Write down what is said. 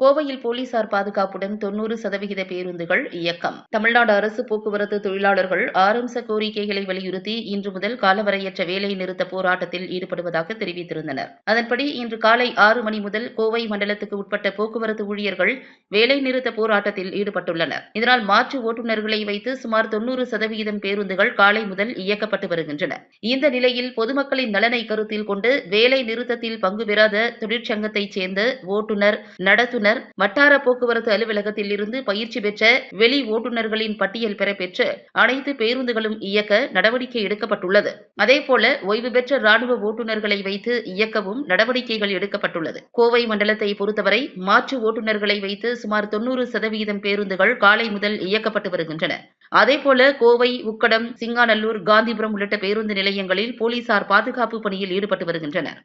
கோவையில் போலீசார் பாதுகாப்புடன் தொன்னூறு சதவிகித பேருந்துகள் இயக்கம். தமிழ்நாடு அரசு போக்குவரத்து தொழிலாளர்கள் ஆரம்ச கோரிக்கைகளை வலியுறுத்தி இன்று முதல் காலவரையற்ற வேலை நிறுத்த போராட்டத்தில் ஈடுபடுவதாக தெரிவித்திருந்தனர். அதன்படி இன்று காலை ஆறு மணி முதல் கோவை மண்டலத்துக்கு உட்பட்ட போக்குவரத்து ஊழியர்கள் வேலை நிறுத்த போராட்டத்தில் ஈடுபட்டுள்ளனர். இதனால் மாற்று ஓட்டுநர்களை வைத்து சுமார் தொன்னூறு சதவிகிதம் பேருந்துகள் காலை முதல் இயக்கப்பட்டு வருகின்றன. இந்த நிலையில் பொதுமக்களின் நலனை கருத்தில் கொண்டு வேலை நிறுத்தத்தில் பங்கு பெறாத தொழிற்சங்கத்தைச் சேர்ந்த ஓட்டுநர் நடத்துனர் பின்னர் வட்டார போக்குவரத்து அலுவலகத்தில் இருந்து பயிற்சி பெற்ற வெளி ஓட்டுநர்களின் பட்டியல் பெறப்பெற்று அனைத்து பேருந்துகளும் இயக்க நடவடிக்கை எடுக்கப்பட்டுள்ளது. அதேபோல ஓய்வு பெற்ற ராணுவ ஓட்டுநர்களை வைத்து இயக்கவும் நடவடிக்கைகள் எடுக்கப்பட்டுள்ளது. கோவை மண்டலத்தை பொறுத்தவரை மாற்று ஓட்டுநர்களை வைத்து சுமார் தொன்னூறு சதவீதம் பேருந்துகள் காலை முதல் இயக்கப்பட்டு வருகின்றன. அதேபோல கோவை உக்கடம் சிங்காநல்லூர் காந்திபுரம் உள்ளிட்ட பேருந்து நிலையங்களில் போலீசார் பாதுகாப்பு பணியில் ஈடுபட்டு வருகின்றனர்.